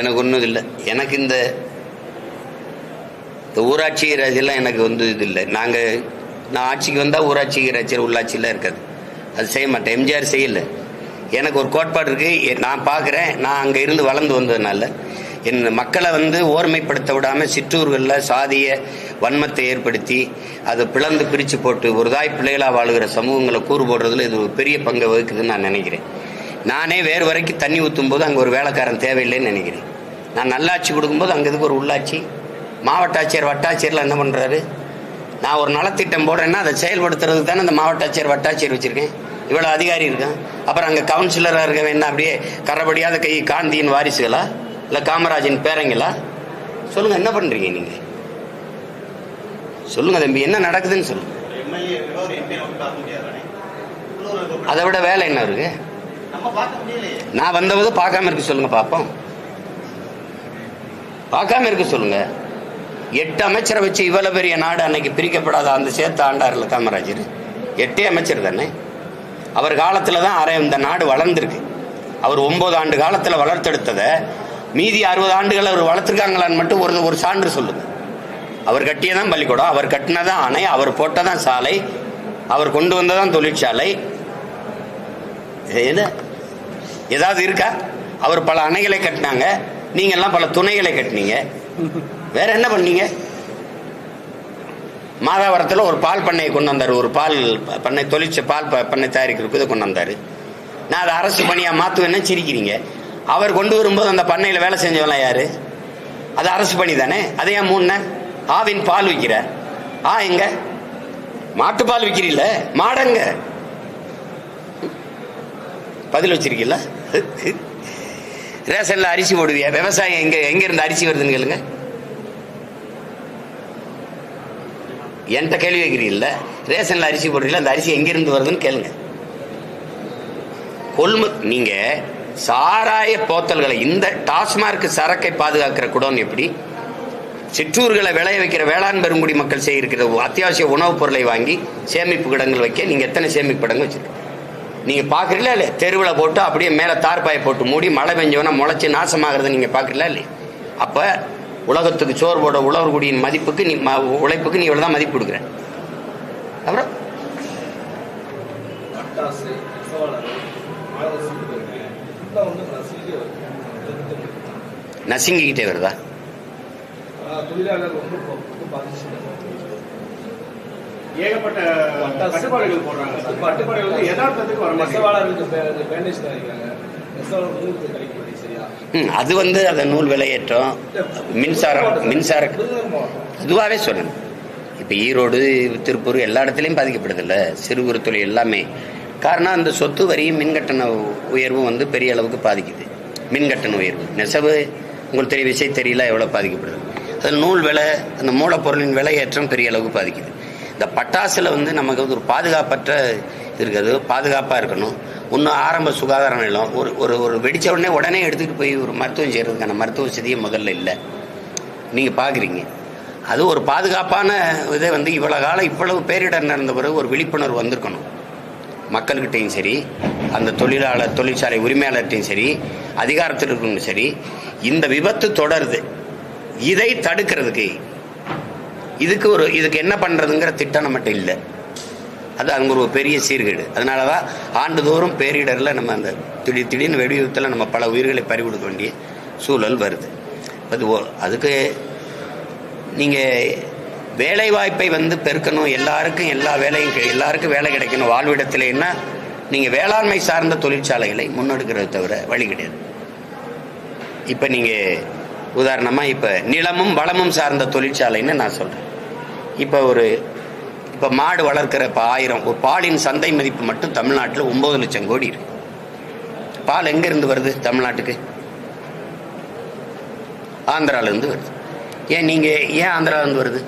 எனக்கு ஒன்றும் இல்லை. எனக்கு இந்த இந்த ஊராட்சி ராஜ்யெல்லாம் எனக்கு வந்து இது இல்லை. நாங்கள் நான் ஆட்சிக்கு வந்தால் ஊராட்சி ராஜ்யம் உள்ளாட்சியெலாம் இருக்காது. அது செய்ய மாட்டேன். எம்ஜிஆர் செய்யலை. எனக்கு ஒரு கோட்பாடு இருக்குது நான் பார்க்குறேன் நான் அங்கே இருந்து வளர்ந்து வந்ததுனால என் மக்களை வந்து ஓர்மைப்படுத்த விடாமல் சிற்றூர்களில் சாதிய வன்மத்தை ஏற்படுத்தி அதை பிளந்து பிரித்து போட்டு ஒரு தாய் பிள்ளைகளாக வாழுகிற சமூகங்களை கூறு போடுறதுல இது ஒரு பெரிய பங்கை வகுக்குதுன்னு நான் நினைக்கிறேன். நானே வேறு வரைக்கும் தண்ணி ஊற்றும் போது அங்கே ஒரு வேலைக்காரன் தேவையில்லைன்னு நினைக்கிறேன். நான் நல்லாட்சி கொடுக்கும்போது அங்கே இதுக்கு ஒரு உள்ளாட்சி. மாவட்ட ஆட்சியர் வட்டாட்சியர்லாம் என்ன பண்ணுறாரு நான் ஒரு நலத்திட்டம் போடுறேன்னா அதை செயல்படுத்துறதுக்கு தானே அந்த மாவட்ட ஆட்சியர் வட்டாட்சியர் வச்சுருக்கேன். இவ்வளோ அதிகாரி இருக்கான். அப்புறம் அங்கே கவுன்சிலராக இருக்கவன் என்ன அப்படியே கரபடியாத கை காந்தியின் வாரிசுகளா? இல்லை காமராஜின் பேரங்களா? சொல்லுங்கள் என்ன பண்ணுறீங்க நீங்கள் சொல்லுங்கள் தம்பி என்ன நடக்குதுன்னு சொல்லுங்க. எம்எல்ஏ ஒரு எம்பி வந்து பார்க்க முடியாதானே? உள்ளூர் அதை விட வேலை என்ன இருக்கு? முடியலையே நான் வந்தபோது பார்க்காம இருக்க சொல்லுங்க பார்ப்போம் பார்க்காம இருக்க சொல்லுங்க. எட்டு அமைச்சரை வச்சு இவ்வளவு பெரிய நாடு அன்னைக்கு பிரிக்கப்படாத அந்த சேர்த்து ஆண்டார்ல காமராஜர். எட்டே அமைச்சர் தானே? அவர் காலத்தில் தான் அரை இந்த நாடு வளர்ந்துருக்கு. அவர் ஒன்பது ஆண்டு காலத்தில் வளர்த்தெடுத்ததை மீதி அறுபது ஆண்டுகள் அவர் வளர்த்துருக்காங்களான்னு மட்டும் ஒரு ஒரு சான்று சொல்லுங்க. அவர் கட்டியதான் பள்ளிக்கூடம் அவர் கட்டினதான் அணை அவர் போட்டதான் சாலை அவர் கொண்டு வந்ததான் தொழிற்சாலை என்ன? ஏதாவது இருக்கா? அவர் பல அணைகளை கட்டினாங்க. நீங்க எல்லாம் பல துணைகளை கட்டினீங்க. வேற என்ன பண்ணீங்க? மாதாவரத்தில் ஒரு பால் பண்ணையை கொண்டு வந்தார். ஒரு பால் பண்ணை தொழிற்ச பால் பண்ணை தயாரிக்கிறதுக்கு இதை கொண்டு வந்தார். நான் அதை அரசு பணியாக மாற்றுவேன்னு சிரிக்கிறீங்க. அவர் கொண்டு வரும்போது அந்த பண்ணையில் வேலை செஞ்சவெல்லாம் யார்? அது அரசு பணி தானே? அதை ஏன் மூணு ஆவின் பால் விற்கிற. ஆ எங்க? மாட்டுப்பால் விற்கிறீல்ல? மாடங்க. பதில் வச்சிருக்கீங்களா ரேஷன்ல அரிசி போடுவியா? விவசாயம் எங்க எங்க இருந்து அரிசி வருதுன்னு கேளுங்க. என்கிட்ட கேள்வி வைக்கிறீங்கல்ல ரேஷன்ல அரிசி போடுறீங்களா அந்த அரிசி எங்க இருந்து வருதுன்னு கேளுங்க. கொள்மு நீங்க சாராய போத்தல்களை இந்த டாஸ்மார்க் சரக்கை பாதுகாக்கிற குடோன் எப்படி? சிற்றூர்களை விளைய வைக்கிற வேளாண் பெருங்குடி மக்கள் செய்யிருக்கிற அத்தியாவசிய உணவுப் பொருளை வாங்கி சேமிப்பு கிடங்கள் வைக்க நீங்க எத்தனை சேமிப்பு கிடங்கு வச்சிருக்கீங்க? நீங்க பாக்குறீங்களா இல்லையா? தெருவில் போட்டு அப்படியே மேல தார்பாயை போட்டு மூடி மழை பெஞ்சவனா முளைச்சு நாசமாகிறத நீங்க பாக்குறீங்களா இல்லையா? அப்ப உலகத்துக்கு சோறு போட உழவர்குடியின் மதிப்புக்கு நீ உழைப்புக்கு நீ இவ்வளவுதான் மதிப்பு கொடுக்குற. அப்புறம்? நசுங்கிக்கிட்டே வருதா? தொழிலாளர் ஏகப்பட்ட. கட்டுப்பாடுகள் போடுறாங்க. கட்டுப்பாடுகள் வந்து யதார்த்தத்துக்கு வர பே- பேண்டேஜ் தயாரிக்கிறாங்க சரியா? அது வந்து அந்த நூல் விலையேற்றம் மின்சாரம் மின்சார அதுவாகவே சொல்லணும். இப்போ ஈரோடு திருப்பூர் எல்லா இடத்துலையும் பாதிக்கப்படுதில்ல. சிறு குறு தொழில் எல்லாமே. காரணம் அந்த சொத்து வரியும் மின்கட்டண உயர்வும் வந்து பெரிய அளவுக்கு பாதிக்குது. மின்கட்டண உயர்வு. நெசவு உங்களுக்கு தெரிய விஷயம் தெரியல எவ்வளோ பாதிக்கப்படுது. அதில் நூல் விலை அந்த மூலப்பொருளின் விலை ஏற்றம் பெரிய அளவுக்கு பாதிக்குது. இந்த பட்டாசில் வந்து நமக்கு வந்து ஒரு பாதுகாப்பற்ற இருக்கிறது. பாதுகாப்பாக இருக்கணும். இன்னும் ஆரம்ப சுகாதார நிலம். ஒரு ஒரு ஒரு வெடித்த உடனே உடனே எடுத்துகிட்டு போய் ஒரு மருத்துவம் செய்கிறதுக்கான மருத்துவ வசதியே முதல்ல இல்லை. நீங்கள் பார்க்குறீங்க அது ஒரு பாதுகாப்பான இதை வந்து இவ்வளோ காலம் இவ்வளவு பேரிடர் நடந்த பிறகு ஒரு விழிப்புணர்வு வந்திருக்கணும். மக்கள்கிட்டையும் சரி அந்த தொழிலாளர் தொழிற்சாலை உரிமையாளர்கிட்டையும் சரி அதிகாரத்தில் இருக்கணும் சரி இந்த விபத்து தொடருது. இதை தடுக்கிறதுக்கு இதுக்கு ஒரு இதுக்கு என்ன பண்ணுறதுங்கிற திட்டம் நம்மகிட்ட இல்லை. அது அங்கே ஒரு பெரிய சீர்கேடு. அதனால தான் ஆண்டுதோறும் பேரிடரில் நம்ம அந்த திடீர் திடீர்னு வெடிவிபத்தில் நம்ம பல உயிர்களை பறி கொடுக்க வேண்டிய சூழல் வருது. அது அதுக்கு நீங்கள் வேலைவாய்ப்பை வந்து பெருக்கணும். எல்லாருக்கும் எல்லா வேலையும் எல்லாருக்கும் வேலை கிடைக்கணும். வாழ்விடத்திலேன்னா நீங்கள் வேளாண்மை சார்ந்த தொழிற்சாலைகளை முன்னெடுக்கிறத தவிர வழி கிடையாது. இப்போ நீங்கள் உதாரணமாக இப்போ நிலமும் வளமும் சார்ந்த தொழிற்சாலைன்னு நான் சொல்கிறேன் இப்போ ஒரு இப்போ மாடு வளர்க்குற இப்போ ஆயிரம் ஒரு பாலின் சந்தை மதிப்பு மட்டும் தமிழ்நாட்டில் ஒம்பது லட்சம் கோடி இருக்கு. பால் எங்கேருந்து வருது தமிழ்நாட்டுக்கு? ஆந்திராலேருந்து வருது. ஏன் நீங்கள் ஏன் ஆந்திராவிலேருந்து வருது?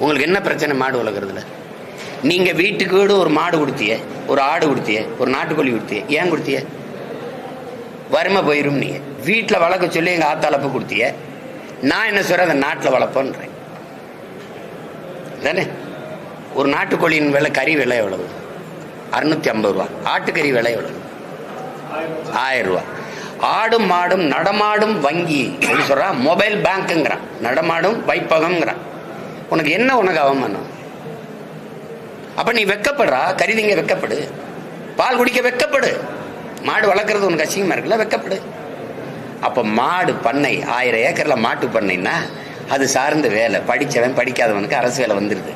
உங்களுக்கு என்ன பிரச்சனை மாடு வளர்க்குறதுல? நீங்கள் வீட்டுக்கு வீடு ஒரு மாடு கொடுத்திய ஒரு ஆடு கொடுத்திய ஒரு நாட்டுக்கோழி கொடுத்திய ஏன் கொடுத்திய? வறுமை போயிரும் நீங்கள் வீட்டில் வளர்க்க சொல்லி எங்கள் ஆத்தாளப்பு கொடுத்திய நான் என்ன சொல்கிறேன் அதை நாட்டில் வளர்ப்போன்றேன். தானே? ஒரு நாட்டுக்கோழியின் விலை கறி விலை எவ்வளவு? அறுநூத்தி ஐம்பது ரூபா. ஆட்டுக்கறி விலை எவ்வளவு? ஆயிரம் ரூபா. ஆடும் மாடும் நடமாடும் வங்கி. எப்படி சொல்கிறான் மொபைல் பேங்க்குங்கிறான். நடமாடும் வைப்பகம்ங்கிறான். உனக்கு என்ன உனக்கு அவமானம்? அப்போ நீ வெக்கப்படுறா? கருதிங்க வெக்கப்படு. பால் குடிக்க வெக்கப்படு. மாடு வளர்க்குறது உனக்கு அசிங்கமாக இருக்குல்ல? வெக்கப்படு. அப்ப மாடு பண்ணை ஆயிரம் ஏக்கர்ல மாட்டு பண்ணைன்னா அது சார்ந்த வேலை. படித்தவன் படிக்காதவனுக்கு அரசு வேலை வந்துடுது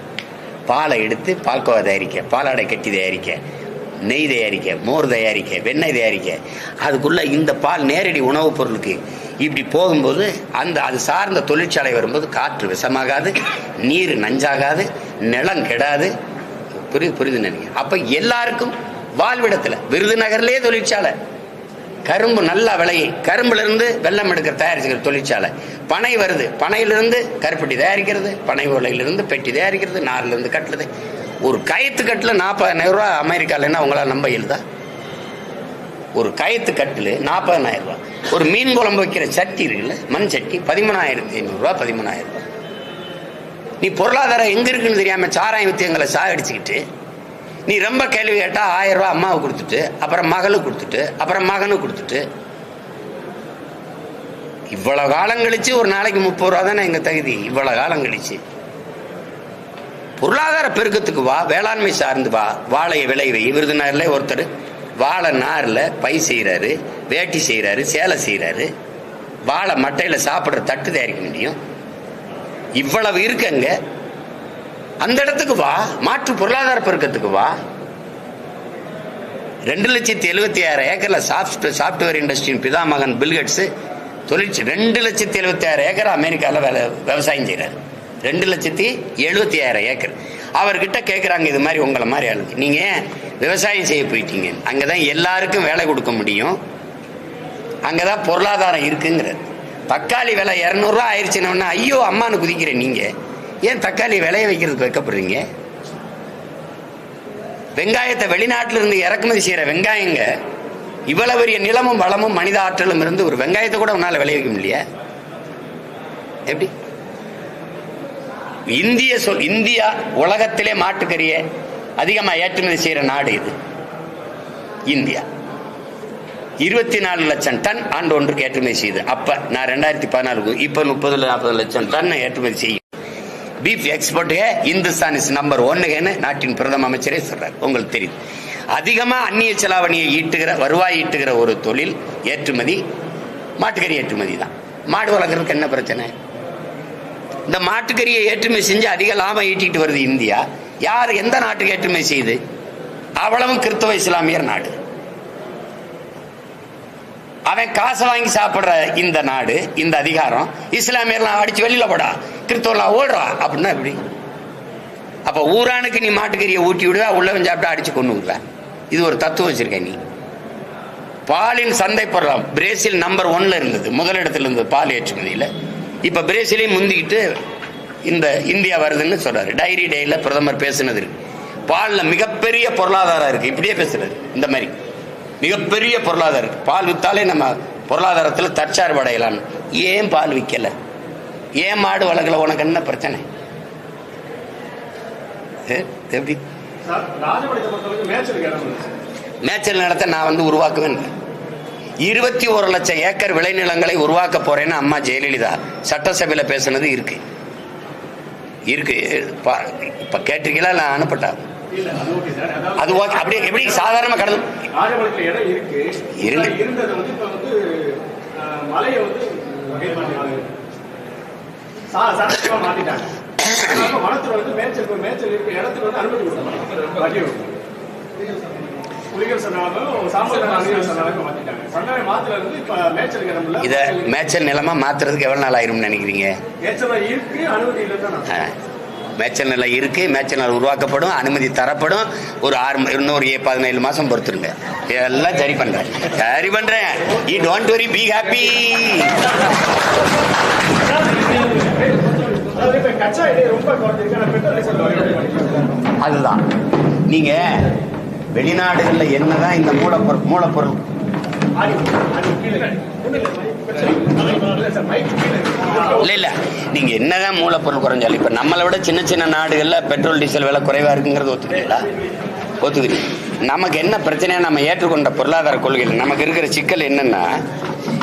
பாலை எடுத்து பால்கோவா தயாரிக்க பாலாடை கட்டி தயாரிக்க நெய் தயாரிக்க மோர் தயாரிக்க வெண்ணெய் தயாரிக்க. அதுக்குள்ள இந்த பால் நேரடி உணவுப் பொருளுக்கு இப்படி போகும்போது அந்த அது சார்ந்த தொழிற்சாலை வரும்போது காற்று விஷமாகாது நீர் நஞ்சாகாது நிலம் கெடாது. புரியுது புரியுது நினைக்கிறேன். அப்போ எல்லாருக்கும் வாழ்விடத்தில் விருதுநகர்லேயே தொழிற்சாலை. கரும்பு நல்லா விளையும் கரும்புல இருந்து வெள்ளம் எடுக்கிற தயாரிச்சுக்கிற தொழிற்சாலை. பனை வருது. பனையிலிருந்து கருப்பட்டி தயாரிக்கிறது பனை ஓலையிலிருந்து பெட்டி தயாரிக்கிறது நார்லேருந்து கட்டுறது. ஒரு கயத்து கட்டில் நாற்பதாயிரம் ரூபாய் அமெரிக்காலன்னா உங்களால் நம்ப இயலுதா? ஒரு கயத்து கட்டில் நாற்பதாயிரம் ரூபா. ஒரு மீன் குழம்பு வைக்கிற சட்டி இருக்குல்ல மண் சட்டி பதிமூணாயிரத்தி ஐநூறுரூவா பதிமூணாயிரம் ரூபா. நீ பொருளாதாரம் எங்கே இருக்குன்னு தெரியாமல் சாராய வித்து எங்களை சாகடிச்சுக்கிட்டு நீ ரொம்ப கேள்வி கேட்டால் ஆயிரம் ரூபா அம்மாவுக்கு கொடுத்துட்டு அப்புறம் மகளுக்கு கொடுத்துட்டு அப்புறம் மகனுக்கு கொடுத்துட்டு. இவ்வளவு காலம் கழிச்சு ஒரு நாளைக்கு முப்பது ரூபா தானே எங்க தகுதி? இவ்வளவு காலம் கழிச்சு. பொருளாதார பெருக்கத்துக்கு வா வேளாண்மை சார்ந்து வா வாழையை விளைவை. விருதுநகரில் ஒருத்தர் வாழை நார்ல பை செய்யறாரு வேட்டி செய்யறாரு சேலை செய்யறாரு வாழை மட்டையில சாப்பிடுற தட்டு தயாரிக்க முடியும். இவ்வளவு இருக்குங்க அந்த இடத்துக்கு வா. மாற்று பொருளாதார பெருக்கத்துக்கு வா. ரெண்டு லட்சத்தி எழுபத்தி ஆறு ஏக்கர்ல சாஃப்ட் சாஃப்ட்வேர் இண்டஸ்ட்ரியின் பிதாமகன் பில்கட்ஸ் தொழிற்சி ரெண்டு லட்சத்தி எழுபத்தி ஆறு ஏக்கர் அமெரிக்காவில் வேலை விவசாயம் செய்கிறார் ரெண்டு லட்சத்தி எழுபத்தி ஆயிரம் ஏக்கர். அவர்கிட்ட கேட்குறாங்க இது மாதிரி உங்களை மாதிரி ஆளுங்க. நீங்கள் விவசாயம் செய்ய போயிட்டீங்க? அங்கே தான் எல்லாருக்கும் வேலை கொடுக்க முடியும். அங்கே தான் பொருளாதாரம் இருக்குங்கிறது தக்காளி விலை இரநூறுவா ஆயிடுச்சுன்னா ஐயோ அம்மானு குதிக்கிறேன் நீங்கள் ஏன் தக்காளி விளைய வைக்கிறதுக்கு வைக்கப்படுறீங்க? வெங்காயத்தை வெளிநாட்டிலிருந்து இறக்குமதி செய்கிற வெங்காயங்க இவ்வளவு பெரிய நிலமும் வளமும் மனித ஆற்றலும் இருந்து ஒரு வெங்காயத்தை கூட உன்னால விளைவிக்க முடியல எப்படி? இந்திய சொல் இந்தியா உலகத்திலே மாட்டுக்கறியை அதிகமாக ஏற்றுமதி செய்கிற நாடு இது. இந்தியா. இருபத்தி நாலு லட்சம் டன் ஆண்டு ஒன்றுக்கு ஏற்றுமதி செய்யுது. அப்போ நான் ரெண்டாயிரத்தி பதினாலுக்கு இப்போ முப்பது நாற்பது லட்சம் டன் ஏற்றுமதி செய்யும். Beef export Hindustan is number ஒன்னுன்னு நாட்டின் பிரதம அமைச்சரே சொல்றார். உங்களுக்கு தெரியும். அதிகமாக அந்நிய செலாவணியை ஈட்டுகிற வருவாய் ஈட்டுகிற ஒரு தொழில் ஏற்றுமதி மாட்டுக்கறி ஏற்றுமதி தான். மாடு வளர்க்குறதுக்கு என்ன பிரச்சனை? இந்த மாட்டுக்கறியை ஏற்றுமதி செஞ்சு அதிக லாபம் ஈட்டிட்டு வருது இந்தியா. யார் எந்த நாட்டுக்கு ஏற்றுமதி செய்யுது அவ்வளவும் கிறிஸ்தவ இஸ்லாமியர் நாடு. அவன் காசை வாங்கி சாப்பிடுற இந்த நாடு இந்த அதிகாரம் இஸ்லாமியர்லாம் அடிச்சு வெளியில போடா. கிறிஸ்தவெல்லாம் ஓடுறா. அப்படின்னா எப்படி? அப்போ ஊரானுக்கு நீ மாட்டுக்கறியை ஊட்டி விடுவ உள்ளவன் சாப்பிட்டா அடிச்சு கொண்டு விடுவ. இது ஒரு தத்துவம் வச்சிருக்க நீ. பாலின் சந்தை பொருளாம் பிரேசில் நம்பர் ஒன்ல இருந்தது. முதலிடத்துல இருந்தது பால் ஏற்றுமதியில். இப்போ பிரேசிலையும் முந்திக்கிட்டு இந்த இந்தியா வருதுன்னு சொல்றாரு. டைரி டேயில் பிரதமர் பேசுனது இருக்கு. மிகப்பெரிய பொருளாதாரம் இருக்கு. இப்படியே பேசுறாரு. இந்த மாதிரி. மிகப்பெரிய பொருளாதாரம் இருக்கு. பால் வித்தாலே நம்ம பொருளாதாரத்தில் தற்சார்பு அடையலாம் ஏன் பால் விற்கலை ஏன் மாடு வளர்க்கல? உனக்கு என்ன பிரச்சனை? எப்படி? மேய்ச்சல் நிலத்தை நான் வந்து உருவாக்குவேன். இருபத்தி ஒரு லட்சம் ஏக்கர் விளைநிலங்களை உருவாக்க போறேன்னு அம்மா ஜெயலலிதா சட்டசபையில பேசுனது இருக்கு. இருக்கு. இப்ப கேட்டிருக்கீங்களா? நான் அனுப்பட்டா. இல்ல அது ஓகே அப்படியே எப்படி? சாதாரணமா கடந்து ராஜபாளையத்துல சட்டமா மாத்திட்டாங்க வனத்துல வந்து மேய்ச்சல் இடத்துக்கு வந்து அனுமதி கொடுத்தாங்க இத நிலமா மாத்துறதுக்கு எவ்வளவு நாள் ஆயிரும்னு நினைக்கிறீங்க? மேய்ச்சல் நிலம் இருக்கு மேய்ச்சல் நிலம் உருவாக்கப்படும் அனுமதி தரப்படும். ஒரு ஆறு இன்னொரு ஏ- பதினேழு மாசம் பொறுத்துருங்க. எல்லாம் சரி பண்றேன். சரி பண்றேன். ஈ டோன்ட் வரி பி ஹாப்பி அதாவது இப்ப கச்சா எண்ணெய் ரொம்ப குறைஞ்சிருக்கு ஆனா பெட்ரோல் டீசல் வகை அதுதான். நீங்க வெளிநாடுகள்ல என்னதான் இந்த மூலப்பொருள் மூலப்பொருள்? இல்ல இல்ல. நீங்க என்னதான் மூலப்பொருள் குறைஞ்சாலும் இப்ப நம்மளை விட சின்ன சின்ன நாடுகள்ல பெட்ரோல் டீசல் விலை குறைவா இருக்குங்கிறது ஒத்துக்கிறீங்களா? ஒத்துக்கிறீங்க. நமக்கு என்ன பிரச்சனை நம்ம ஏற்றுக்கொண்ட பொருளாதார கொள்கையில் நமக்கு இருக்கிற சிக்கல் என்னன்னா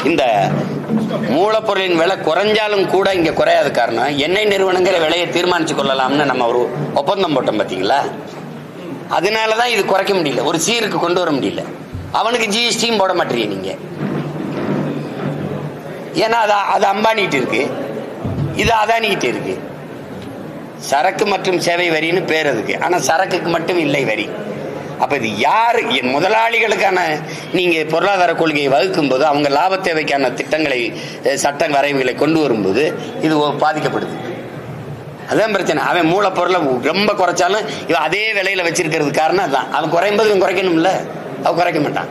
இந்த மூலப்பொருளின் விலை குறைஞ்சாலும் கூட இங்க குறையாத காரணம் எண்ணெய் நிறுவனங்கிற விலையை தீர்மானிச்சு கொள்ளலாம்னு நம்ம ஒரு ஒப்பந்தம் போட்டோம் பாத்தீங்களா? அதனாலதான் இது குறைக்க முடியல. ஒரு சீருக்கு கொண்டு வர முடியல. அவனுக்கு ஜிஎஸ்டியும் போட மாட்டீங்க நீங்க. ஏன்னா அது அது அம்பானிகிட்ட இருக்கு. இது அதானிகிட்ட இருக்கு. சரக்கு மற்றும் சேவை வரின்னு பேர் அதுக்கு. ஆனா சரக்குக்கு மட்டும் இல்லை வரி. அப்ப இது யாரு? என் முதலாளிகளுக்கான நீங்க பொருளாதார கொள்கையை வகுக்கும் போது அவங்க லாப தேவைக்கான திட்டங்களை சட்ட வரைவுகளை கொண்டு வரும்போது இது பாதிக்கப்படுது. அதான் பிரச்சனை. அவன் மூலப்பொருளை ரொம்ப குறைச்சாலும் இவன் அதே விலையில வச்சிருக்கிறது காரணம் அதான். அவன் குறையும் போது இவன் குறைக்கணும்ல? அவன் குறைக்க மாட்டான்.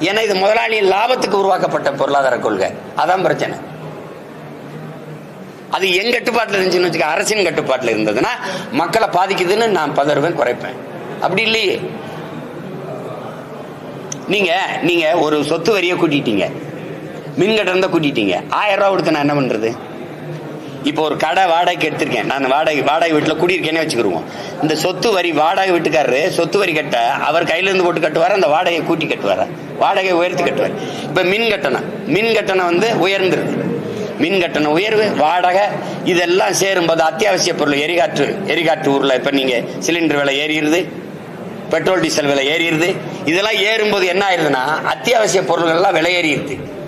ஏன்னா இது முதலாளியின் லாபத்துக்கு உருவாக்கப்பட்ட பொருளாதார கொள்கை. அதான் பிரச்சனை. அது என் கட்டுப்பாட்டில் இருந்துச்சுன்னு வச்சுக்க அரசின் கட்டுப்பாட்டில் இருந்ததுன்னா மக்களை பாதிக்குதுன்னு நான் பதறுவேன் குறைப்பேன். அப்படி இல்லையே. நீங்க நீங்க ஒரு சொத்து வரியை கூட்டிட்டீங்க. மின் தான் கூட்டிட்டீங்க. ஆயிரம் ரூபா கொடுத்து நான் என்ன பண்றது? இப்போ ஒரு கடை வாடகைக்கு எடுத்திருக்கேன். நான் வாடகை வாடகை வீட்டில் குடியிருக்கேனே வச்சுக்கிருவோம். இந்த சொத்து வரி வாடகை வீட்டுக்காரரு சொத்து வரி கட்ட அவர் கையிலேருந்து போட்டு கட்டுவார் அந்த வாடகையை கூட்டி கட்டுவார். வாடகையை உயர்த்தி கட்டுவார். இப்போ மின் கட்டணம். மின் கட்டணம் வந்து உயர்ந்துருது மின் கட்டணம் உயர்வு வாடகை இதெல்லாம் சேரும்போது அத்தியாவசிய பொருள் எரிகாற்று எரிகாற்று ஊரில் இப்போ நீங்கள் சிலிண்டர் விலை ஏறிடுது பெட்ரோல் டீசல் விலை ஏறிடுது. இதெல்லாம் ஏறும்போது என்ன ஆயிருதுன்னா அத்தியாவசிய பொருள்கள் எல்லாம் விலை ஏறிடுது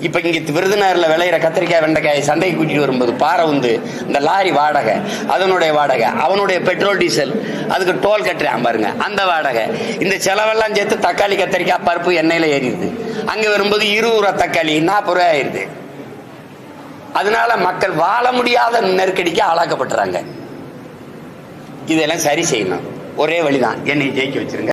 இப்ப இங்க விருதுநகர்ல விளையிற கத்திரிக்காய் வெண்டைக்காய் சந்தைக்கு கூட்டிட்டு வரும்போது பாறை வந்து இந்த லாரி வாடகை அதனுடைய வாடகை அவனுடைய பெட்ரோல் டீசல் அதுக்கு டோல் கட்டுறான் பாருங்க அந்த வாடகை. இந்த செலவெல்லாம் சேர்த்து தக்காளி கத்திரிக்காய் பருப்பு எண்ணெயில ஏறிடுது. அங்க வரும்போது இருபது ரூபா தக்காளி நாற்பது ரூபாய் ஆயிருது. அதனால மக்கள் வாழ முடியாத நெருக்கடிக்கு ஆளாக்கப்பட்டுறாங்க. இதெல்லாம் சரி செய்யணும். ஒரே வழிதான். என்னை ஜெயிக்க வச்சிருங்க.